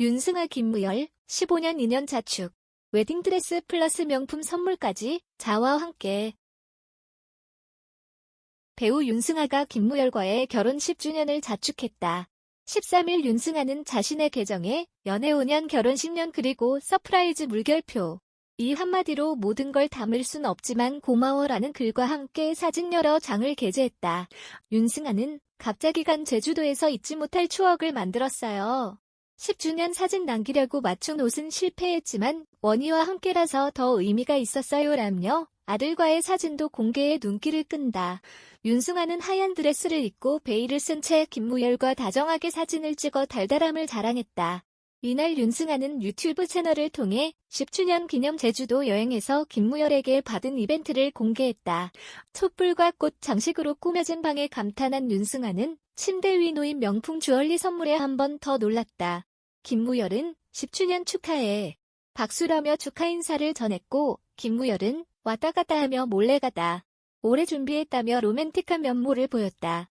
윤승아 김무열 15년 2년 자축 웨딩드레스 플러스 명품 선물까지 자와 함께 배우 윤승아가 김무열과의 결혼 10주년을 자축했다. 13일 윤승아는 자신의 계정에 연애 5년 결혼 10년 그리고 서프라이즈 물결표 이 한마디로 모든 걸 담을 순 없지만 고마워라는 글과 함께 사진 여러 장을 게재했다. 윤승아는 갑자기 간 제주도에서 잊지 못할 추억을 만들었어요. 10주년 사진 남기려고 맞춘 옷은 실패했지만 원희와 함께라서 더 의미가 있었어요라며 아들과의 사진도 공개해 눈길을 끈다. 윤승아는 하얀 드레스를 입고 베일을 쓴 채 김무열과 다정하게 사진을 찍어 달달함을 자랑했다. 이날 윤승아는 유튜브 채널을 통해 10주년 기념 제주도 여행에서 김무열에게 받은 이벤트를 공개했다. 촛불과 꽃 장식으로 꾸며진 방에 감탄한 윤승아는 침대 위 놓인 명품 주얼리 선물에 한 번 더 놀랐다. 김무열은 10주년 축하해. 박수라며 축하 인사를 전했고, 김무열은 왔다 갔다 하며 몰래 가다. 오래 준비했다며 로맨틱한 면모를 보였다.